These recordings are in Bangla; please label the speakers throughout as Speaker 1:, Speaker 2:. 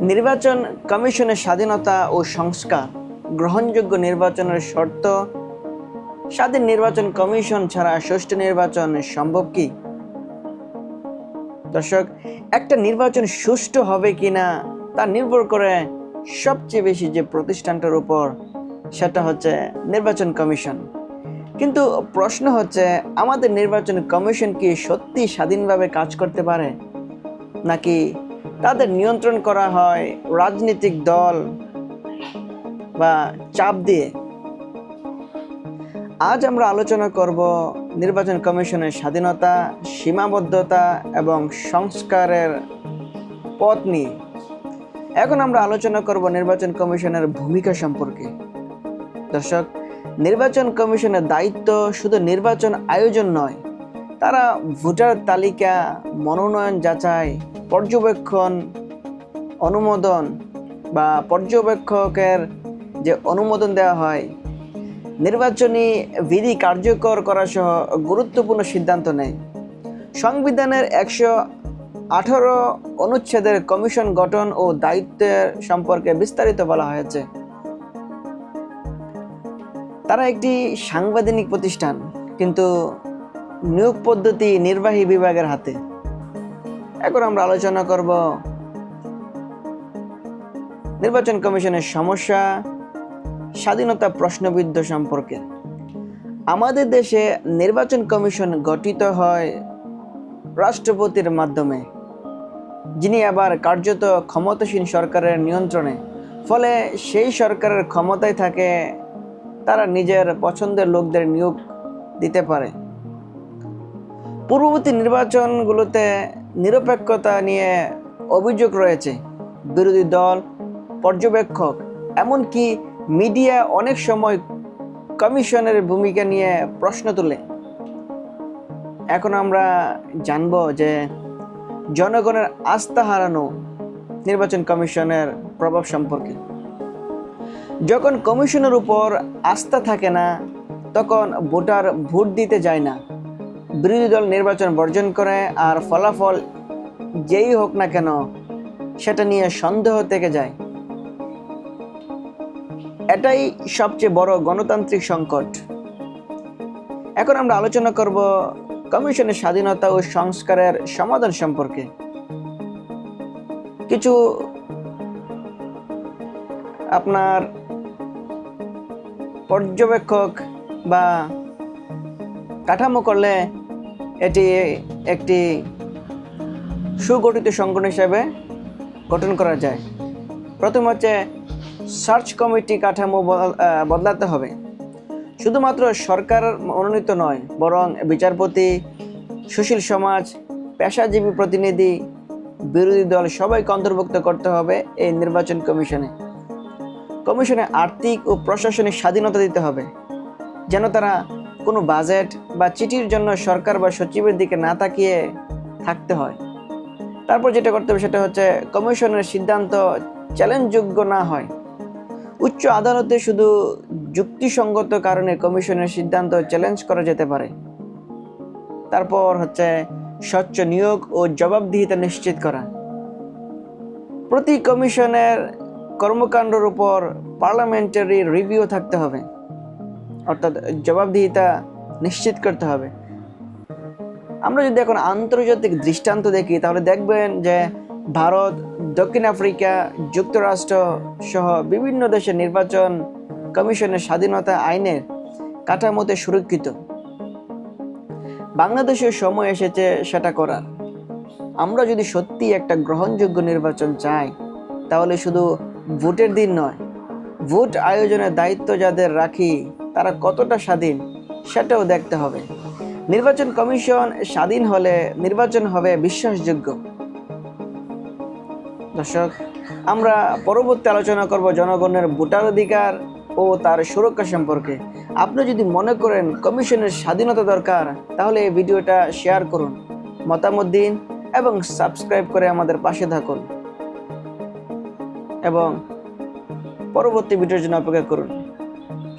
Speaker 1: নির্বাচন কমিশনের স্বাধীনতা ও সংস্কার গ্রহণযোগ্য নির্বাচনের শর্ত। স্বাধীন নির্বাচন কমিশন ছাড়া সুষ্ঠু নির্বাচন সম্ভব কি? দর্শক, একটা নির্বাচন সুষ্ঠু হবে কিনা তা নির্ভর করে সবচেয়ে বেশি যে প্রতিষ্ঠানটার উপর, সেটা হচ্ছে নির্বাচন কমিশন। কিন্তু প্রশ্ন হচ্ছে, আমাদের নির্বাচন কমিশন কি সত্যি স্বাধীনভাবে কাজ করতে পারে? নাকি তাদের নিয়ন্ত্রণ করা হয় রাজনৈতিক দল বা চাপ দিয়ে। আজ আমরা আলোচনা করব নির্বাচন কমিশনের স্বাধীনতা, সীমাবদ্ধতা এবং সংস্কারের পথ নিয়ে। এখন আমরা আলোচনা করব নির্বাচন কমিশনের ভূমিকা সম্পর্কে। দর্শক, নির্বাচন কমিশনের দায়িত্ব শুধু নির্বাচন আয়োজন নয় তারা ভোটার তালিকা, মনোনয়ন যাচাই, পর্যবেক্ষণ, অনুমোদন বা পর্যবেক্ষকের যে অনুমোদন দেওয়া হয়, নির্বাচনী বিধি কার্যকর করা সহ গুরুত্বপূর্ণ সিদ্ধান্ত নেয়। সংবিধানের একশো আঠারো অনুচ্ছেদের কমিশন গঠন ও দায়িত্বের সম্পর্কে বিস্তারিত বলা হয়েছে। তারা একটি সাংবিধানিক প্রতিষ্ঠান, কিন্তু নিয়োগ পদ্ধতি নির্বাহী বিভাগের হাতে। এখন আমরা আলোচনা করব নির্বাচন কমিশনের সমস্যা, স্বাধীনতা প্রশ্নবিদ্ধ সম্পর্কে। আমাদের দেশে নির্বাচন কমিশন গঠিত হয় রাষ্ট্রপতির মাধ্যমে, যিনি আবার কার্যত ক্ষমতাসীন সরকারের নিয়ন্ত্রণে। ফলে সেই সরকারের ক্ষমতায় থাকে, তারা নিজের পছন্দের লোকদের নিয়োগ দিতে পারে। পূর্ববর্তী নির্বাচনগুলোতে নিরপেক্ষতা নিয়ে অভিযোগ রয়েছে। বিরোধী দল, পর্যবেক্ষক, এমনকি মিডিয়া অনেক সময় কমিশনের ভূমিকা নিয়ে প্রশ্ন তোলে। এখন আমরা জানব যে জনগণের আস্থা হারানো নির্বাচন কমিশনের প্রভাব সম্পর্কে। যখন কমিশনের উপর আস্থা থাকে না, তখন ভোটার ভোট দিতে যায় না। বিরোধী দল নির্বাচন বর্জন করে আর ফলাফল যেই হোক না কেন, সেটা নিয়ে সন্দেহ থেকে যায়। এটাই সবচেয়ে বড় গণতান্ত্রিক সংকট। এখন আমরা আলোচনা করব কমিশনের স্বাধীনতা ও সংস্কারের সমাধান সম্পর্কে। কিছু আপনার পর্যবেক্ষক বা কাঠামো করলে এটি একটি সুগঠিত সংগঠন হিসেবে গঠন করা যায়। প্রথম হচ্ছে সার্চ কমিটি কাঠামো বদল- বদলাতে হবে। শুধুমাত্র সরকার মনোনীত নয়, বরং বিচারপতি, সুশীল সমাজ, পেশাজীবী প্রতিনিধি, বিরোধী দল সবাইকে অন্তর্ভুক্ত করতে হবে এই নির্বাচন কমিশনে। কমিশনে আর্থিক ও প্রশাসনিক স্বাধীনতা দিতে হবে, যেন তারা কোনো বাজেট বা চিঠির জন্য সরকার বা সচিবের দিকে না তাকিয়ে থাকতে হয়। তারপর যেটা করতে হবে সেটা হচ্ছে কমিশনের সিদ্ধান্ত চ্যালেঞ্জযোগ্য না হয়। উচ্চ আদালতে শুধু যুক্তিসঙ্গত কারণে কমিশনের সিদ্ধান্ত চ্যালেঞ্জ করা যেতে পারে। তারপর হচ্ছে স্বচ্ছ নিয়োগ ও জবাবদিহিতা নিশ্চিত করা। প্রতি কমিশনের কর্মকাণ্ডের উপর পার্লামেন্টারি রিভিউ থাকতে হবে। অর্থাৎ জবাবদিহিতা নিশ্চিত করতে হবে। আমরা যদি এখন আন্তর্জাতিক দৃষ্টান্ত দেখি, তাহলে দেখবেন যে ভারত, দক্ষিণ আফ্রিকা, যুক্তরাষ্ট্র সহ বিভিন্ন দেশের নির্বাচন কমিশনের স্বাধীনতা আইনের কাঠামোতে সুরক্ষিত। বাংলাদেশের সময় এসেছে সেটা করার। আমরা যদি সত্যি একটা গ্রহণযোগ্য নির্বাচন চাই, তাহলে শুধু ভোটের দিন নয়, ভোট আয়োজনের দায়িত্ব যাদের রাখি তারা কতটা স্বাধীন, সেটাও দেখতে হবে। নির্বাচন কমিশন স্বাধীন হলে নির্বাচন হবে বিশ্বাসযোগ্য। দর্শক, আমরা পরবর্তী আলোচনা করব জনগণের ভোটার অধিকার ও তার সুরক্ষা সম্পর্কে। আপনি যদি মনে করেন কমিশনের স্বাধীনতা দরকার, তাহলে এই ভিডিওটা শেয়ার করুন, মতামত দিন এবং সাবস্ক্রাইব করে আমাদের পাশে থাকুন। এবং পরবর্তী ভিডিওর জন্য অপেক্ষা করুন।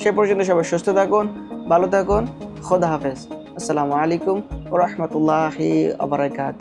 Speaker 1: সে পর্যন্ত সবাই সুস্থ থাকুন ভালো থাকুন খোদা হাফেজ। আসসালামু আলাইকুম রহমতুল্লাহি আবরাকাত